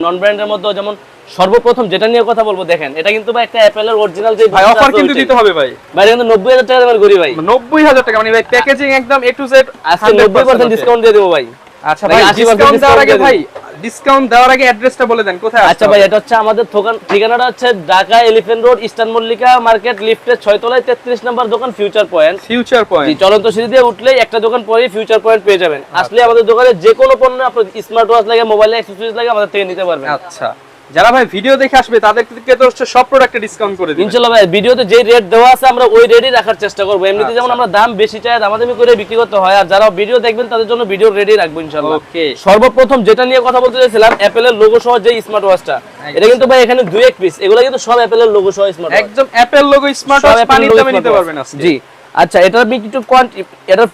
নন ব্র্যান্ডের মধ্যে যেমন সর্বপ্রথম যেটা নিয়ে কথা বলব দেখেন এটা কিন্তু ভাই একটা অ্যাপেলের অরিজিনাল যে ভাই অফার কিন্তু দিতে হবে ভাই। ভাই কিন্তু নব্বই হাজার টাকা দামের ঘড়ি ভাই। নব্বই হাজার টাকা মানে ভাই প্যাকেজিং একদম এ টু জেড আজকে নব্বই পার্সেন্ট ডিসকাউন্ট দিয়ে দেব ভাই। আচ্ছা ভাই ডিসকাউন্ট দেওয়ার আগে ভাই ডিসকাউন্ট দেওয়ার আগে অ্যাড্রেসটা বলে দেন কোথায় আচ্ছা ভাই এটা হচ্ছে আমাদের দোকান ঠিকানাটা হচ্ছে Dhaka elephant road eastern Mallika market লিফটের ছয় তলায় তেত্রিশ নম্বর দোকান ফিউচার পয়েন্ট ফিউচার পয়েন্ট চলন্ত সিঁড়ি দিয়ে উঠলেই একটা দোকান পরেই ফিউচার পয়েন্ট পেয়ে যাবেন। আসলে আমাদের দোকানে যে কোনো পণ্য আপনার স্মার্ট ওয়াচ লাগে মোবাইল অ্যাক্সেসরিজ লাগে আমাদের থেকে নিতে পারবেন। আচ্ছা। যারা ভাই ভিডিও দেখে আসবে তাদেরকে তো হচ্ছে সব প্রোডাক্টে ডিসকাউন্ট করে দিবেন ইনশাল্লাহ ভাই ভিডিওতে যে রেট দেওয়া আছে আমরা ওই রেটই রাখার চেষ্টা করব। এমনিতে যেমন আচ্ছা। আমরা দাম বেশি চাই দামাদামি করে বিক্রি করতে হয় আর যারা ভিডিও দেখবেন তাদের জন্য ভিডিও রেডি রাখব ইনশাল্লাহ। ওকে সর্বপ্রথম যেটা নিয়ে কথা বলতে চাইছিলাম অ্যাপেলের লোগো সহ যে স্মার্ট ওয়াচটা এটা কিন্তু ভাই এখানে দুই এক পিস এগুলো কিন্তু সব অ্যাপেলের লোগো সহ স্মার্ট একদম অ্যাপল লোগো স্মার্ট ওয়াচ পানির দামে নিতে পারবেন আজকে। জি। আচ্ছা এটা আমি একটু কোয়ান্টি এটা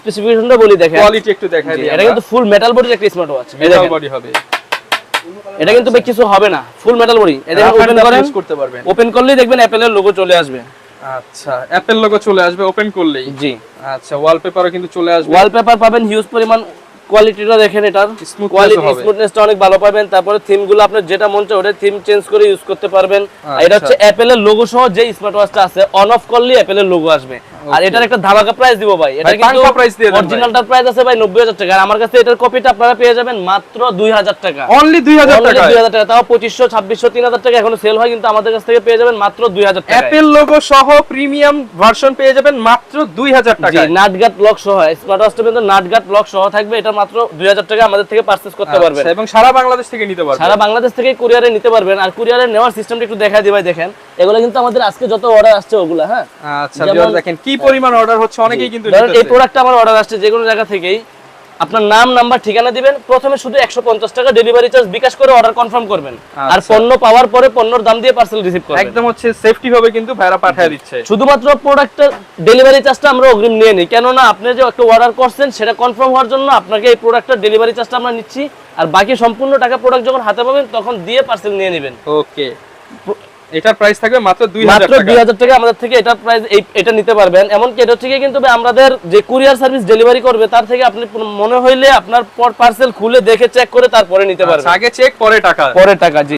স্পেসিফিকেশনটা বলি দেখেন। কোয়ালিটি একটু দেখাই দিই এটা কিন্তু ফুল মেটাল বডির একটা স্মার্ট ওয়াচ মেটাল বডি হবে। এটা কিন্তু বেশ কিছু হবে না। ফুল মেটাল বডি এটা ওপেন করেন। ইউজ করতে পারবেন। ওপেন করলেই দেখবেন অ্যাপেলের লোগো চলে আসবে। আচ্ছা অ্যাপেল লোগো চলে আসবে ওপেন করলেই। জি। আচ্ছা ওয়ালপেপারও কিন্তু চলে আসবে। ওয়ালপেপার পাবেন হিউজ পরিমাণ কোয়ালিটিটা দেখেন এটার। কোয়ালিটি স্মুথনেসটা অনেক ভালো পাবেন। তারপরে থিমগুলো আপনার যেটা মন চায় ওটা থিম চেঞ্জ করে ইউজ করতে পারবেন। এটা আচ্ছা। হচ্ছে অ্যাপেলের লোগো সহ যে স্মার্ট ওয়াচটা আছে অন অফ অ্যাপেলের লোগো আসবে। আর এটার একটা ধামাকা প্রাইস দিব ভাই। এটা কিন্তু অরিজিনালটার প্রাইস আছে ভাই 90000 টাকা। আর আমার কাছে এটার কপিটা আপনারা পেয়ে যাবেন মাত্র 2000 টাকা। অনলি 2000 Only টাকা 2000 টাকা। তাও 2500 2600 3000 টাকা এখনও সেল হয় কিন্তু আমাদের কাছ থেকে পেয়ে যাবেন মাত্র 2000 টাকা অ্যাপল লোগো সহ প্রিমিয়াম ভার্সন পেয়ে যাবেন মাত্র 2000 জি নাটগাট লক সহ। স্মার্ট ওয়াচটা কিন্তু নাটগাট লক সহ থাকবে। এটা মাত্র 2000 টাকা আমাদের থেকে পার্চেস করতে পারবেন। এবং সারা বাংলাদেশ থেকে নিতে পারবেন। সারা বাংলাদেশ থেকে কুরিয়ারে নিতে পারবেন। আর কুরিয়ারে নেওয়ার সিস্টেমটা একটু দেখা দিবাই দেখেন। এগুলো কিন্তু আমাদের আজকে যত অর্ডার আসছে ওগুলা হ্যাঁ? আচ্ছা দেখেন কি পরিমাণ অর্ডার হচ্ছে অনেকেই কিন্তু এই প্রোডাক্ট আমার অর্ডার আসছে যে কোনো জায়গা থেকেই আপনার নাম নাম্বার ঠিকানা দিবেন। প্রথমে শুধু একশো পঞ্চাশ টাকা ডেলিভারি চার্জ বিকাশ করে অর্ডার কনফার্ম করবেন। আর আচ্ছা। পণ্য পাওয়ার পরে পণ্যর দাম দিয়ে পার্সেল রিসিভ করবেন। একদম হচ্ছে সেফটি ভাবে কিন্তু ভাইরা পাঠিয়ে দিচ্ছে। শুধুমাত্র প্রোডাক্টের ডেলিভারি চার্জটা আমরা অগ্রিম নিয়ে নিই। কেননা আপনি যে একটা অর্ডার করছেন সেটা কনফার্ম হওয়ার জন্য আপনাকে এই প্রোডাক্টের ডেলিভারি চার্জটা আমরা নিচ্ছি। আর বাকি সম্পূর্ণ টাকা প্রোডাক্ট যখন হাতে পাবেন তখন দিয়ে পার্সেল নিয়ে নেবেন। ওকে এটার প্রাইস থাকবে মাত্র 2000 মাত্র টাকা। দুই হাজার টাকা আমাদের থেকে এটা প্রাইস এটা নিতে পারবেন। এমনকি এটা থেকে কিন্তু আমাদের যে কুরিয়ার সার্ভিস ডেলিভারি করবে তার থেকে আপনি মনে হইলে আপনার পার্সেল খুলে দেখে চেক করে তারপরে নিতে আচ্ছা, পারবেন। আগে চেক পরে টাকা। পরে টাকা জি।